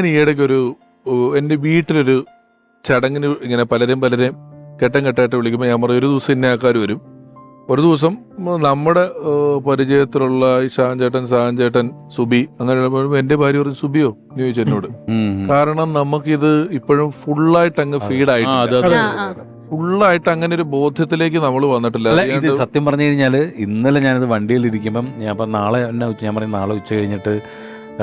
ഞാൻ ഈയിടയ്ക്ക് ഒരു എന്റെ വീട്ടിലൊരു ചടങ്ങിന് ഇങ്ങനെ പലരും പലരെയും ഘട്ടം ഘട്ടമായിട്ട് വിളിക്കുമ്പോൾ ഞാൻ പറയും ഒരു ദിവസം ഇന്ന ആൾക്കാർ വരും. ഒരു ദിവസം നമ്മുടെ പരിചയത്തിലുള്ള ഈ ഷാൻ ചേട്ടൻ ചേട്ടൻ സുബി അങ്ങനെയുള്ള എന്റെ ഭാര്യ പറഞ്ഞു സുബിയോ? എന്ന് ചോദിച്ചു എന്നോട്. കാരണം നമുക്കിത് ഇപ്പോഴും ഫുള്ളായിട്ട് അങ്ങ് ഫീഡ് ആയിട്ട് അതെ, അതെ. ആ, ആ. ഫുള്ളായിട്ട് അങ്ങനെ ഒരു ബോധ്യത്തിലേക്ക് നമ്മൾ വന്നിട്ടില്ല. അല്ല ഇത് സത്യം പറഞ്ഞു കഴിഞ്ഞാൽ ഇന്നലെ ഞാനിത് വണ്ടിയിൽ ഇരിക്കുമ്പം ഞാൻ നാളെ എന്നെ ഞാൻ പറയും നാളെ ഉച്ച കഴിഞ്ഞിട്ട്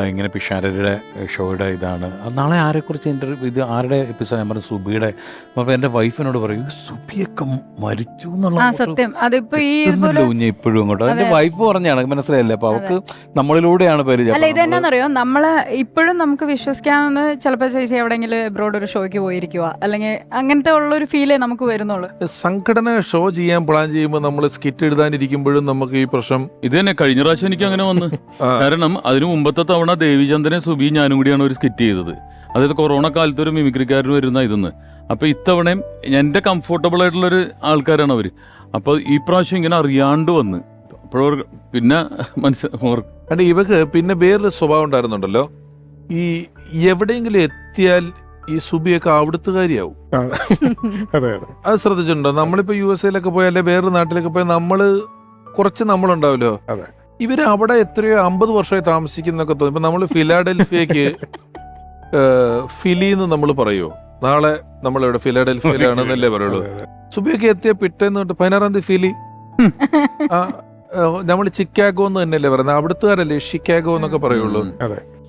ഇങ്ങനെ പിഷാരരുടെ ഷോയുടെ ഇതാണ്. നാളെ ആരെക്കുറിച്ച് ഇന്റർവ്യൂ ഇത് ആരുടെ എപ്പിസോഡ് ഞാൻ പറഞ്ഞു സുബിയുടെ. അപ്പോൾ എന്റെ വൈഫിനോട് പറയും സുബിയൊക്കെ മരിച്ചു എന്നുള്ള സത്യം. അതിപ്പോ ഈ കുഞ്ഞ് ഇപ്പോഴും അങ്ങോട്ട്. എന്റെ അതെ. വൈഫ് പറഞ്ഞാണ് മനസ്സിലായില്ലേ? അപ്പൊ അവർക്ക് നമ്മളിലൂടെയാണ് പരിചയം. അല്ല അപ്പൊ ഇത് എന്നാന്നറിയോ നമ്മൾ ഇപ്പോഴും നമുക്ക് വിശ്വസിക്കാമെന്ന് ചിലപ്പോൾ ചേച്ചി എവിടെയെങ്കിലും എബ്രോഡ് ഒരു ഷോയ്ക്ക് പോയിരിക്കുക. അല്ലെങ്കിൽ അങ്ങനത്തെ ഉള്ള ഒരു ഫീലേ നമുക്ക് വരുന്നുള്ളൂ. സംഘടന ഷോ ചെയ്യാൻ പ്ലാൻ ചെയ്യുമ്പോൾ നമ്മൾ സ്കിറ്റ് എഴുതാനിരിക്കുമ്പോഴും നമുക്ക് ഈ പ്രശ്നം ഇത് തന്നെ കഴിഞ്ഞ പ്രാവശ്യം എനിക്ക് അങ്ങനെ വന്ന്. കാരണം അതിനു മുമ്പത്തെ തവണ ദേവിചന്ദ്രനെ സുബി ഞാനും കൂടിയാണ് ഒരു സ്കിറ്റ് ചെയ്തത്. അതായത് കൊറോണ കാലത്ത് ഒരു മിമിക്രിക്കാരൻ വരുന്ന ഇതെന്ന്. അപ്പൊ ഇത്തവണയും എന്റെ കംഫർട്ടബിൾ ആയിട്ടുള്ളൊരു ആൾക്കാരാണ് അവർ. അപ്പൊ ഈ പ്രാവശ്യം ഇങ്ങനെ അറിയാണ്ട് വന്ന്. അപ്പോഴവർ പിന്നെ മനസ്സിൽ അല്ല ഇവക്ക് പിന്നെ വേറൊരു സ്വഭാവം ഉണ്ടായിരുന്നുണ്ടല്ലോ. ഈ എവിടെയെങ്കിലും എത്തിയാൽ ഈ സുബിയൊക്കെ അവിടുത്തുകാരിയാവും അതെ അതെ. അത് ശ്രദ്ധിച്ചിട്ടുണ്ടോ? നമ്മളിപ്പോ യു എസ് എയിലൊക്കെ പോയാൽ അല്ലെ വേറെ നാട്ടിലൊക്കെ പോയാൽ നമ്മൾ കുറച്ച് നമ്മളുണ്ടാവല്ലോ അതെ. ഇവർ അവിടെ എത്രയോ അമ്പത് വർഷമായി താമസിക്കുന്നൊക്കെ തോന്നി. ഇപ്പൊ നമ്മൾ ഫിലാഡൽഫിയക്ക് ഫിലിന്ന് ഫിലി എന്ന് നമ്മൾ പറയുമോ നാളെ നമ്മൾ ഇവിടെ ഫിലാഡൽഫിയയിലാണെന്നല്ലേ പറയുള്ളൂ. സുബിയൊക്കെ എത്തിയ പിറ്റേന്ന് തൊട്ട് പതിനാറാം തീയതി ഫിലി. നമ്മൾ ചിക്കാഗോ എന്ന് തന്നെയല്ലേ പറയുന്നത്. അവിടുത്തുകാരല്ലേ ഷിക്കാഗോ എന്നൊക്കെ പറയുള്ളൂ.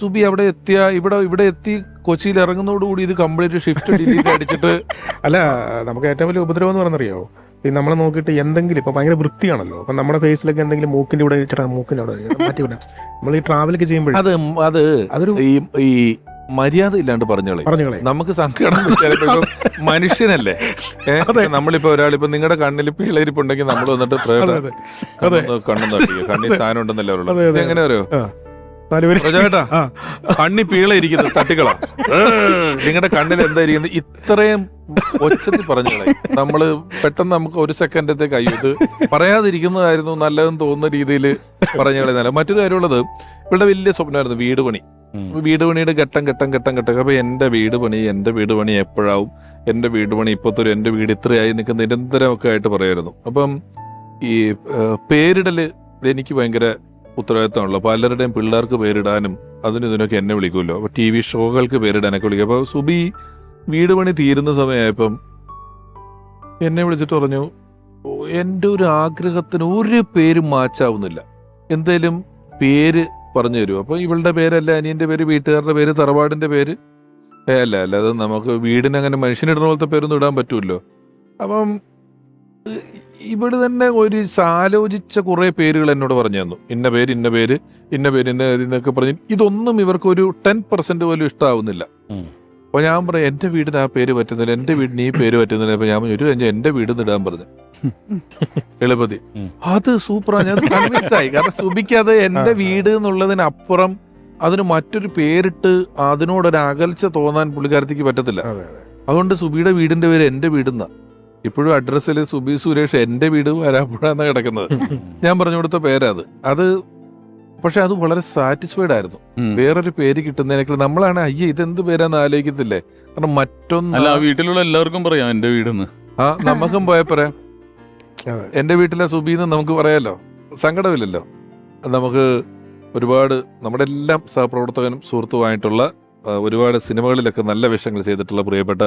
സുബി അവിടെ എത്തിയ ഇവിടെ ഇവിടെ എത്തി കൊച്ചിയിൽ ഇറങ്ങുന്നതോടുകൂടി ഇത് കംപ്ലീറ്റ് ഷിഫ്റ്റ് ഡിലീറ്റ് അടിച്ചിട്ട് അല്ല നമുക്ക് ഏറ്റവും വലിയ ഉപദ്രവം എന്ന് പറഞ്ഞറിയോ നമ്മളെ നോക്കിയിട്ട് എന്തെങ്കിലും ഇപ്പൊ ഭയങ്കര വൃത്തിയാണല്ലോ. അപ്പൊ നമ്മുടെ ഫേസിലൊക്കെ എന്തെങ്കിലും മൂക്കിന്റെ ഇവിടെ ചേട്ടാ മൂക്കിന്റെ അവിടെ മാറ്റി നമ്മൾ ഈ ട്രാവലൊക്കെ ചെയ്യുമ്പോഴേ അത് അത് അതൊരു ഈ ഈ മര്യാദ ഇല്ലാണ്ട് പറഞ്ഞോളെ. പറഞ്ഞോളെ. നമുക്ക് സങ്കടം മനുഷ്യനല്ലേ. നമ്മളിപ്പോ ഒരാളിപ്പോ നിങ്ങളുടെ കണ്ണിൽ പിള്ളേരിപ്പുണ്ടെങ്കിൽ നമ്മൾ വന്നിട്ട് കണ്ണു കണ്ണിൽ സാധനം ഉണ്ടെന്നല്ലേ അതെ. എങ്ങനെ അറിയോ? കണ്ണി പീള ഇരിക്കുന്നത് തട്ടിക്കളാ. നിങ്ങളുടെ കണ്ണിൽ എന്താ ഇരിക്കുന്നത്? ഇത്രയും ഒച്ചത്തിൽ പറഞ്ഞോളെ. നമ്മൾ പെട്ടെന്ന് നമുക്ക് ഒരു സെക്കൻഡത്തേക്ക് അയ്യോ ഇത് പറയാതിരിക്കുന്നതായിരുന്നു നല്ലതെന്ന് തോന്നുന്ന രീതിയിൽ പറഞ്ഞോളെ മറ്റൊരു കാര്യമുള്ളത് ഇവിടെ വലിയ സ്വപ്നമായിരുന്നു വീട് പണി. വീട് പണിയുടെ ഘട്ടം ഘട്ടം ഘട്ടം ഘട്ടം. അപ്പൊ എന്റെ വീട് പണി എന്റെ വീട് പണി എപ്പോഴാവും? എന്റെ വീട് പണി ഇപ്പത്തെ ഒരു എന്റെ വീട് ഇത്രയായി നിൽക്കുന്ന നിരന്തരമൊക്കെ ആയിട്ട് പറയായിരുന്നു. അപ്പം ഈ പേരിടൽ എനിക്ക് ഭയങ്കര ഉത്തരവാദിത്തമാണല്ലോ. പലരുടെയും പിള്ളേർക്ക് പേരിടാനും അതിന് ഇതിനൊക്കെ എന്നെ വിളിക്കുമല്ലോ അപ്പോൾ ടി വി ഷോകൾക്ക് പേരിടാനൊക്കെ വിളിക്കും. അപ്പോൾ സുബി വീട് പണി തീരുന്ന സമയമായപ്പം എന്നെ വിളിച്ചിട്ട് പറഞ്ഞു എന്റെ ഒരു ആഗ്രഹത്തിന് ഒരു പേരും മാച്ചാവുന്നില്ല. എന്തേലും പേര് പറഞ്ഞു തരുമോ അപ്പോൾ ഇവളുടെ പേരല്ല അനിയന്റെ പേര് വീട്ടുകാരുടെ പേര് തറവാടിന്റെ പേര്. ഏ, അല്ല അല്ല അത് നമുക്ക് വീടിനങ്ങനെ മനുഷ്യനിടുന്ന പോലത്തെ പേരൊന്നും ഇടാൻ പറ്റുമല്ലോ അപ്പം ഇവൾ തന്നെ ഒരു ആലോചിച്ച കുറെ പേരുകൾ എന്നോട് പറഞ്ഞു തന്നു. ഇന്ന പേര് ഇന്ന പേര് ഇന്ന പേര് ഇന്ന പേര് എന്നൊക്കെ പറഞ്ഞ് ഇതൊന്നും ഇവർക്ക് ഒരു ടെൻ പെർസെന്റ് പോലും ഇഷ്ടാവുന്നില്ല. ഉം. അപ്പൊ ഞാൻ പറയാം എന്റെ വീടിന് ആ പേര് പറ്റുന്നില്ല എന്റെ വീടിന് ഈ പേര് പറ്റുന്നില്ല. അപ്പൊ ഞാൻ ഒരു കഴിഞ്ഞ എന്റെ വീട് ഇടാൻ പറഞ്ഞു. എളുപ്പതി അത് സൂപ്പറാ ഞാൻ കൺവിൻസ് ആയി. കാരണം സുബിക്കത് അത് എന്റെ വീട് എന്നുള്ളതിനപ്പുറം അതിന് മറ്റൊരു പേരിട്ട് അതിനോടൊരു അകൽച്ച തോന്നാൻ പുള്ളിക്കാരത്തേക്ക് പറ്റത്തില്ല. അതെ അതെ. അതുകൊണ്ട് സുബിയുടെ വീടിന്റെ പേര് എന്റെ വീടെന്ന. ഇപ്പോഴും അഡ്രസ്സിൽ സുബി സുരേഷ് എന്റെ വീട് വരാപ്പുഴ എന്നാ കിടക്കുന്നത്. ഞാൻ പറഞ്ഞു കൊടുത്ത പേരാ അത്. അത് പക്ഷെ അത് വളരെ സാറ്റിസ്ഫൈഡ് ആയിരുന്നു. വേറൊരു പേര് കിട്ടുന്നതിനേക്കാൾ നമ്മളാണ് അയ്യേ ഇതെന്ത് പേരാന്ന് ആലോചിക്കത്തില്ലേ? കാരണം മറ്റൊന്ന് വീട്ടിലുള്ള എല്ലാവർക്കും പറയാം എന്റെ വീടെന്ന്. ആ നമുക്കും പോയ പറയാം അതെ. എന്റെ വീട്ടിലെ സുബീന്ന് നമുക്ക് പറയാലോ? സങ്കടമില്ലല്ലോ. നമുക്ക് ഒരുപാട് നമ്മുടെ എല്ലാം സഹപ്രവർത്തകനും സുഹൃത്തുമായിട്ടുള്ള ഒരുപാട് സിനിമകളിലൊക്കെ നല്ല വേഷങ്ങൾ ചെയ്തിട്ടുള്ള പ്രിയപ്പെട്ട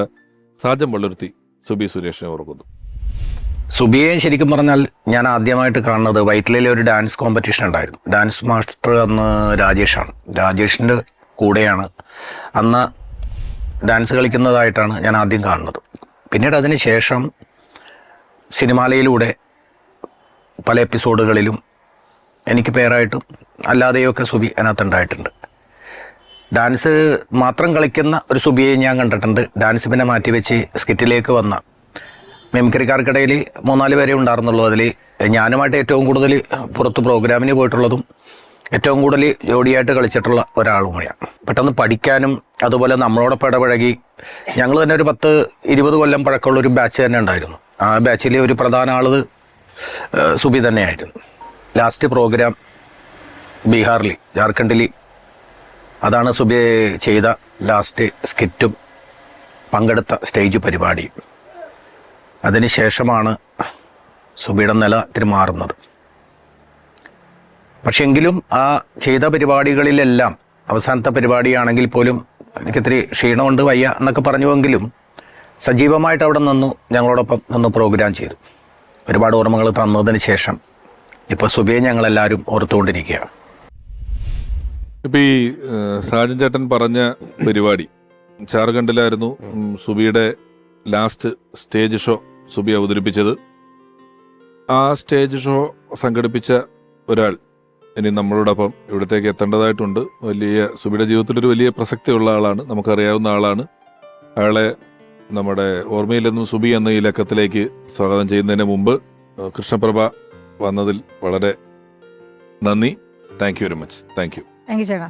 സാജൻ വള്ളുരുത്തി സുബി സുരേഷിനെ ഓർക്കുന്നു. സുബിയെ ശരിക്കും പറഞ്ഞാൽ ഞാൻ ആദ്യമായിട്ട് കാണുന്നത് വൈറ്റിലയിലെ ഒരു ഡാൻസ് കോമ്പറ്റീഷൻ ഉണ്ടായിരുന്നു. ഡാൻസ് മാസ്റ്റർ അന്ന് രാജേഷാണ്. രാജേഷിന്റെ കൂടെയാണ്. അന്ന് ഡാൻസ് കളിക്കുന്നതായിട്ടാണ് ഞാൻ ആദ്യം കാണുന്നത്. പിന്നീട് അതിന് ശേഷം സിനിമാലയിലൂടെ പല എപ്പിസോഡുകളിലും എനിക്ക് പേരായിട്ടും അല്ലാതെയൊക്കെ സുബി അതിനകത്തുണ്ടായിട്ടുണ്ട് ഡാൻസ് മാത്രം കളിക്കുന്ന ഒരു സുബിയെ ഞാൻ കണ്ടിട്ടുണ്ട്. ഡാൻസ് പിന്നെ മാറ്റിവെച്ച് സ്കിറ്റിലേക്ക് വന്ന മിമിക്രിക്കാർക്കിടയിൽ മൂന്നാൽ പേരെ ഉണ്ടായിരുന്നുള്ളൂ. അതിൽ ഞാനുമായിട്ട് ഏറ്റവും കൂടുതൽ പുറത്ത് പ്രോഗ്രാമിന് പോയിട്ടുള്ളതും ഏറ്റവും കൂടുതൽ ജോഡിയായിട്ട് കളിച്ചിട്ടുള്ള ഒരാളും കൂടിയാണ് പെട്ടെന്ന് പഠിക്കാനും അതുപോലെ നമ്മളോടൊപ്പം ഇടപഴകി ഞങ്ങൾ തന്നെ ഒരു പത്ത് ഇരുപത് കൊല്ലം പഴക്കമുള്ള ഒരു ബാച്ച് തന്നെ ഉണ്ടായിരുന്നു. ആ ബാച്ചിലെ ഒരു പ്രധാന ഏഹ്, സുബി തന്നെയായിരുന്നു. ലാസ്റ്റ് പ്രോഗ്രാം ബീഹാറിൽ ജാർഖണ്ഡിൽ അതാണ് സുബിയെ ചെയ്ത ലാസ്റ്റ് സ്കിറ്റും പങ്കെടുത്ത സ്റ്റേജ് പരിപാടിയും അതിനുശേഷമാണ് സുബിയുടെ നില ഇത്തിരി മാറുന്നത്. പക്ഷെങ്കിലും ആ ചെയ്ത പരിപാടികളിലെല്ലാം അവസാനത്തെ പരിപാടിയാണെങ്കിൽ പോലും എനിക്കിത്തിരി ക്ഷീണമുണ്ട് വയ്യ എന്നൊക്കെ പറഞ്ഞുവെങ്കിലും സജീവമായിട്ട് അവിടെ നിന്നു ഞങ്ങളോടൊപ്പം നിന്ന് പ്രോഗ്രാം ചെയ്തു. ഒരുപാട് ഓർമ്മകൾ തന്നതിന് ശേഷം ഇപ്പോൾ സുബിയെ ഞങ്ങളെല്ലാവരും ഓർത്തുകൊണ്ടിരിക്കുകയാണ്. ഇപ്പൊ ഈ സാജൻ ചേട്ടൻ പറഞ്ഞ പരിപാടി ജാർഖണ്ഡിലായിരുന്നു സുബിയുടെ ലാസ്റ്റ് സ്റ്റേജ് ഷോ സുബി അവതരിപ്പിച്ചത്. ആ സ്റ്റേജ് ഷോ സംഘടിപ്പിച്ച ഒരാൾ ഇനി നമ്മളോടൊപ്പം ഇവിടത്തേക്ക് എത്തേണ്ടതായിട്ടുണ്ട്. വലിയ സുബിയുടെ ജീവിതത്തിൽ ഒരു വലിയ പ്രസക്തിയുള്ള ആളാണ് നമുക്കറിയാവുന്ന ആളാണ്. അയാളെ നമ്മുടെ ഓർമ്മയിൽ നിന്നും സുബി എന്ന ഈ ലക്കത്തിലേക്ക് സ്വാഗതം ചെയ്യുന്നതിന് മുമ്പ് കൃഷ്ണപ്രഭ വന്നതിൽ വളരെ നന്ദി. Thank you very much. Thank you. Thank you ചേട്ടാ